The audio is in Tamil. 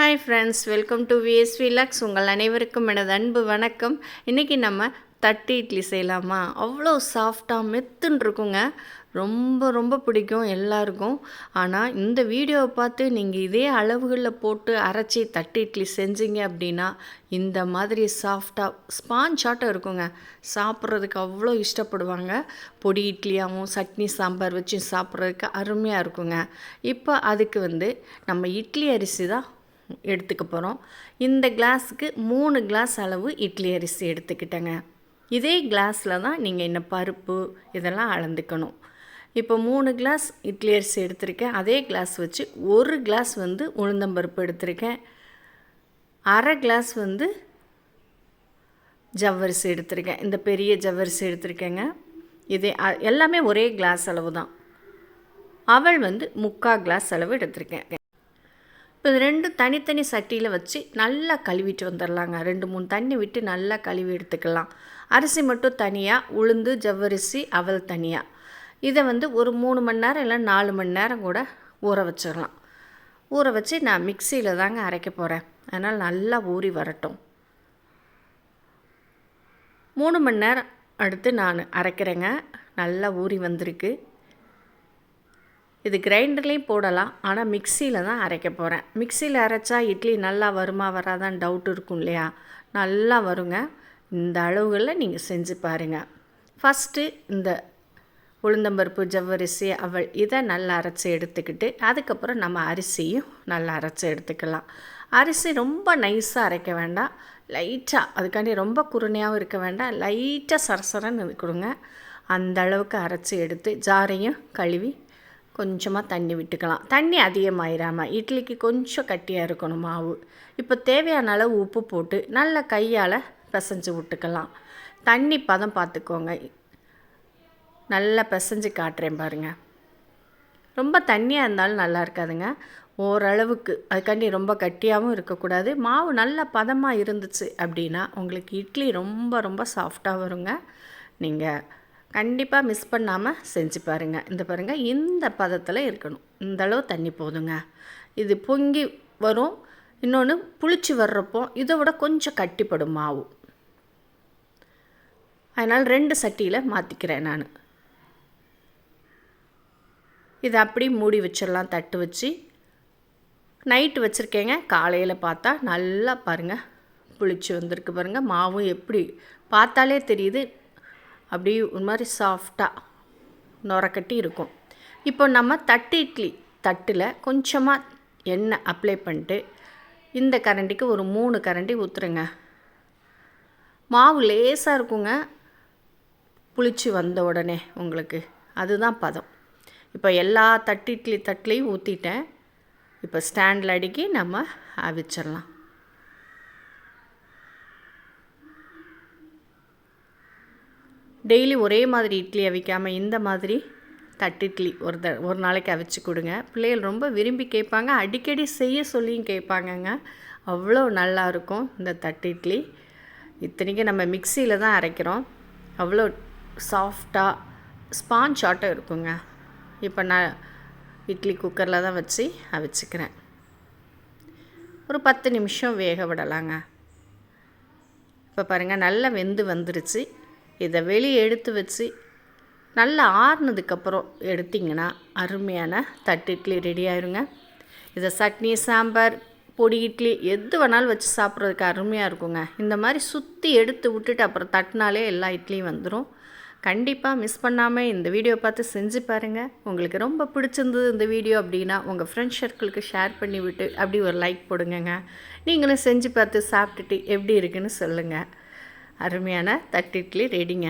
Hi friends welcome to V S V lux உங்கள் அனைவருக்கும் எனது அன்பு வணக்கம். இன்றைக்கி நம்ம தட்டு இட்லி செய்யலாமா? அவ்வளோ சாஃப்டாக மெத்துன்னு இருக்குங்க. ரொம்ப ரொம்ப பிடிக்கும் எல்லாருக்கும். ஆனால் இந்த வீடியோவை பார்த்து நீங்கள் இதே அளவுகளில் போட்டு அரைச்சி தட்டு இட்லி செஞ்சீங்க அப்படின்னா இந்த மாதிரி சாஃப்டாக ஸ்பாஞ்ச் இருக்குங்க. சாப்பிட்றதுக்கு அவ்வளோ இஷ்டப்படுவாங்க. பொடி இட்லியாகவும் சட்னி சாம்பார் வச்சு சாப்பிட்றதுக்கு அருமையாக இருக்குங்க. இப்போ அதுக்கு வந்து நம்ம இட்லி அரிசி தான் எடுத்துக்க போகிறோம் இந்த கிளாஸுக்கு மூணு கிளாஸ் அளவு இட்லி அரிசி எடுத்துக்கிட்டேங்க. இதே கிளாஸில் தான் நீங்கள் என்ன பருப்பு இதெல்லாம் அளந்துக்கணும். இப்போ மூணு கிளாஸ் இட்லி அரிசி எடுத்திருக்கேன். அதே கிளாஸ் வச்சு ஒரு கிளாஸ் வந்து உளுந்தம்பருப்பு எடுத்திருக்கேன். அரை கிளாஸ் வந்து ஜவ்வரிசி எடுத்திருக்கேன். இந்த பெரிய ஜவ்வரிசி எடுத்திருக்கேங்க. இதே எல்லாமே ஒரே கிளாஸ் அளவு தான். அவள் வந்து முக்கால் கிளாஸ் அளவு எடுத்திருக்கேன். இப்போ இது ரெண்டும் தனித்தனி சட்டியில் வச்சு நல்லா கழுவிட்டு வந்துடலாங்க ரெண்டு மூணு தண்ணி விட்டு நல்லா கழுவி எடுத்துக்கலாம். அரிசி மட்டும் தனியாக உளுந்து ஜவ்வரிசி அவல் தனியாக இதை வந்து ஒரு மூணு மணி நேரம் இல்லை நாலு மணி நேரம் கூட ஊற வச்சிடலாம் ஊற வச்சு நான் மிக்சியில் தாங்க அரைக்க போகிறேன் அதனால் நல்லா ஊறி வரட்டும். மூணு மணி நேரம் அடுத்து நான் அரைக்கிறேங்க. நல்லா ஊறி வந்திருக்கு. இது கிரைண்டர்லேயும் போடலாம். ஆனால் மிக்சியில் தான் அரைக்க போகிறேன் மிக்சியில் அரைச்சா இட்லி நல்லா வருமா வராதான் டவுட் இருக்கும் இல்லையா? நல்லா வருங்க. இந்த அளவுகளில் நீங்கள் செஞ்சு பாருங்கள் ஃபஸ்ட்டு இந்த உளுந்தம்பருப்பு ஜவ்வரிசி அவள் இதை நல்லா அரைச்சி எடுத்துக்கிட்டு அதுக்கப்புறம் நம்ம அரிசியும் நல்லா அரைச்சி எடுத்துக்கலாம். அரிசி ரொம்ப நைஸாக அரைக்க வேண்டாம். லைட்டாக அதுக்காண்டி ரொம்ப குருணையாகவும் இருக்க வேண்டாம். லைட்டாக சரசரன்னு கொடுங்க. அந்த அளவுக்கு அரைச்சி எடுத்து ஜாரையும் கழுவி கொஞ்சமாக தண்ணி விட்டுக்கலாம். தண்ணி அதிகமாயிராமல் இட்லிக்கு கொஞ்சம் கட்டியாக இருக்கணும் மாவு. இப்போ தேவையான அளவு உப்பு போட்டு நல்ல கையால் பிசைஞ்சு விட்டுக்கலாம். தண்ணி பதம் பார்த்துக்கோங்க நல்லா பிசைஞ்சு காட்டுறேன் பாருங்கள் ரொம்ப தண்ணியாக இருந்தாலும் நல்லா இருக்காதுங்க. ஓரளவுக்கு. அதுக்காண்டி ரொம்ப கட்டியாகவும் இருக்கக்கூடாது. மாவு நல்ல பதமாக இருந்துச்சு அப்படின்னா உங்களுக்கு இட்லி ரொம்ப ரொம்ப சாஃப்டாக வருங்க. நீங்கள் கண்டிப்பாக மிஸ் பண்ணாமல் செஞ்சு பாருங்கள் இந்த பாருங்கள் இந்த பதத்தில் இருக்கணும். இந்த அளவு தண்ணி போதுங்க. இது பொங்கி வரும். இன்னொன்று புளிச்சு வர்றப்போ இதை விட கொஞ்சம் கட்டிப்படும் மாவு. அதனால் ரெண்டு சட்டியில் மாற்றிக்கிறேன் நான். இதை அப்படி மூடி வச்சிடலாம் தட்டு வச்சு. நைட்டு வச்சுருக்கேங்க. காலையில் பார்த்தா நல்லா பாருங்கள் புளிச்சு வந்திருக்கு பாருங்கள் மாவும் எப்படி பார்த்தாலே தெரியுது. அப்படியே ஒரு மாதிரி சாஃப்டாக நுரக்கட்டி இருக்கும். இப்போ நம்ம தட்டு இட்லி தட்டில் கொஞ்சமாக எண்ணெய் அப்ளை பண்ணிட்டு இந்த கரண்டிக்கு ஒரு மூணு கரண்டி ஊற்றுருங்க மாவு லேசாக இருக்குங்க. புளிச்சு வந்த உடனே உங்களுக்கு. அதுதான் பதம். இப்போ எல்லா தட்டு இட்லி தட்டிலையும் ஊற்றிட்டேன் இப்போ ஸ்டாண்டில் அடுக்கி நம்ம அவிச்சிடலாம் டெய்லி ஒரே மாதிரி இட்லி அவிக்காமல் இந்த மாதிரி தட்டு இட்லி ஒரு த ஒரு நாளைக்கு அவிச்சு கொடுங்க. பிள்ளைகள் ரொம்ப விரும்பி கேட்பாங்க. அடிக்கடி செய்ய சொல்லியும் கேட்பாங்கங்க. அவ்வளோ நல்லாயிருக்கும் இந்த தட்டு இட்லி. இத்தனைக்கும் நம்ம மிக்சியில் தான் அரைக்கிறோம். அவ்வளோ சாஃப்டாக ஸ்பாஞ்ச் ஆட்டம் இருக்குங்க. இப்போ நான் இட்லி குக்கரில் தான் வச்சு அவிச்சுக்கிறேன். ஒரு பத்து நிமிஷம் வேக விடலாங்க. இப்போ பாருங்கள் நல்லா வெந்து வந்துருச்சு. இதை வெளியே எடுத்து வச்சு நல்லா ஆறுனதுக்கப்புறம் எடுத்திங்கன்னா அருமையான தட்டு இட்லி ரெடி ஆயிருங்க. இதை சட்னி சாம்பார் பொடி இட்லி எது வேணாலும் வச்சு சாப்பிட்றதுக்கு அருமையாக இருக்குங்க. இந்த மாதிரி சுற்றி எடுத்து விட்டுட்டு அப்புறம் தட்டினாலே எல்லா இட்லியும் வந்துடும் கண்டிப்பாக மிஸ் பண்ணாமல் இந்த வீடியோ பார்த்து செஞ்சு பாருங்கள் உங்களுக்கு ரொம்ப பிடிச்சிருந்தது இந்த வீடியோ அப்படின்னா உங்கள் ஃப்ரெண்ட்ஸ் சர்க்கிளுக்கு ஷேர் பண்ணி விட்டு அப்படி ஒரு லைக் போடுங்கங்க. நீங்களும் செஞ்சு பார்த்து சாப்பிட்டுட்டு எப்படி இருக்குன்னு சொல்லுங்கள் அருமையான தட்டு இட்லி ரெடிங்க